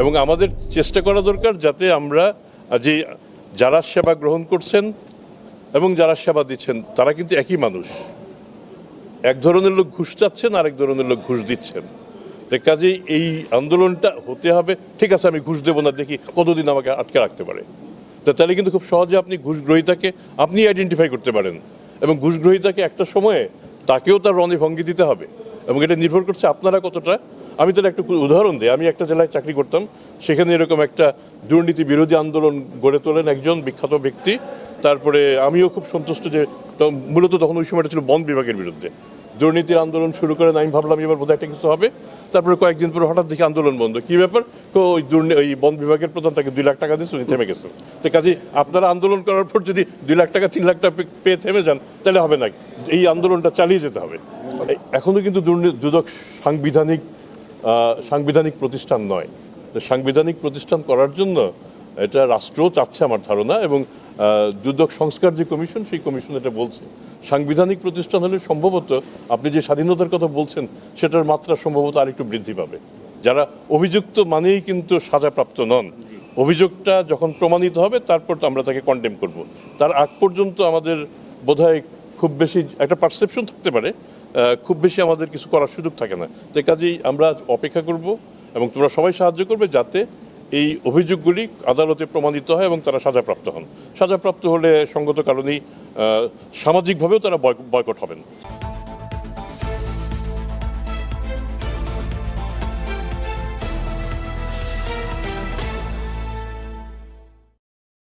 এবং আমাদের চেষ্টা করা দরকার যাতে আমরা যে যারা সেবা গ্রহণ করছেন এবং যারা সেবা দিচ্ছেন, তারা কিন্তু একই মানুষ। এক ধরনের লোক ঘুষ চাচ্ছেন, আরেক ধরনের লোক ঘুষ দিচ্ছেন। তো কাজেই এই আন্দোলনটা হতে হবে। ঠিক আছে, আমি ঘুষ দেবো না, দেখি কতদিন আমাকে আটকে রাখতে পারে। তো তাহলে কিন্তু খুব সহজে আপনি ঘুষ গ্রহীতাকে আপনি আইডেন্টিফাই করতে পারেন। এবং ঘুষ গ্রহীতাকে একটা সময়ে তাকেও তার রণে ভঙ্গি দিতে হবে। এবং এটা নির্ভর করছে আপনারা কতটা আমি তাহলে একটা উদাহরণ দিই। আমি একটা জেলায় চাকরি করতাম, সেখানে এরকম একটা দুর্নীতি বিরোধী আন্দোলন গড়ে তোলেন একজন বিখ্যাত ব্যক্তি। তারপরে আমিও খুব সন্তুষ্ট যে মূলত তখন ওই সময়টা ছিল বন বিভাগের বিরুদ্ধে। দুর্নীতির আন্দোলন শুরু করেন আমি ভাবলাম এবার বোধহয় একটা কিছু হবে। তারপরে কয়েকদিন পরে হঠাৎ দেখি আন্দোলন বন্ধ। কি ব্যাপার? তো ওই দুর্নী, ওই বন বিভাগের প্রধান তাকে দুই লাখ টাকা দিচ্ছে উনি থেমে গেছেন তো কাজে আপনারা আন্দোলন করার পর যদি দুই লাখ টাকা, তিন লাখ টাকা পেয়ে থেমে যান, তাহলে হবে না। এই আন্দোলনটা চালিয়ে যেতে হবে। এই- এখনও কিন্তু দুর্নীতি দুদক সাংবিধানিক সাংবিধানিক প্রতিষ্ঠান নয়। সাংবিধানিক প্রতিষ্ঠান করার জন্য এটা রাষ্ট্রও চাচ্ছে আমার ধারণা এবং দুদক সংস্কার যে কমিশন, সেই কমিশন এটা বলছে। সাংবিধানিক প্রতিষ্ঠান হলে সম্ভবত আপনি যে স্বাধীনতার কথা বলছেন, সেটার মাত্রা সম্ভবত আরেকটু বৃদ্ধি পাবে। যারা অভিযুক্ত মানেই কিন্তু সাজাপ্রাপ্ত নন। অভিযোগটা যখন প্রমাণিত হবে, তারপর তো আমরা তাকে কন্ডেম করব। তার আগ পর্যন্ত আমাদের বোধহয় খুব বেশি একটা পারসেপশন থাকতে পারে খুব বেশি আমাদের কিছু করার সুযোগ থাকে না। তো কাজেই আমরা অপেক্ষা করব এবং তোমরা সবাই সাহায্য করবে যাতে এই অভিযোগগুলি আদালতে প্রমাণিত হয় এবং তারা সাজাপ্রাপ্ত হন। সাজাপ্রাপ্ত হলে সঙ্গত কারণেই সামাজিকভাবেও তারা বয়কট হবেন।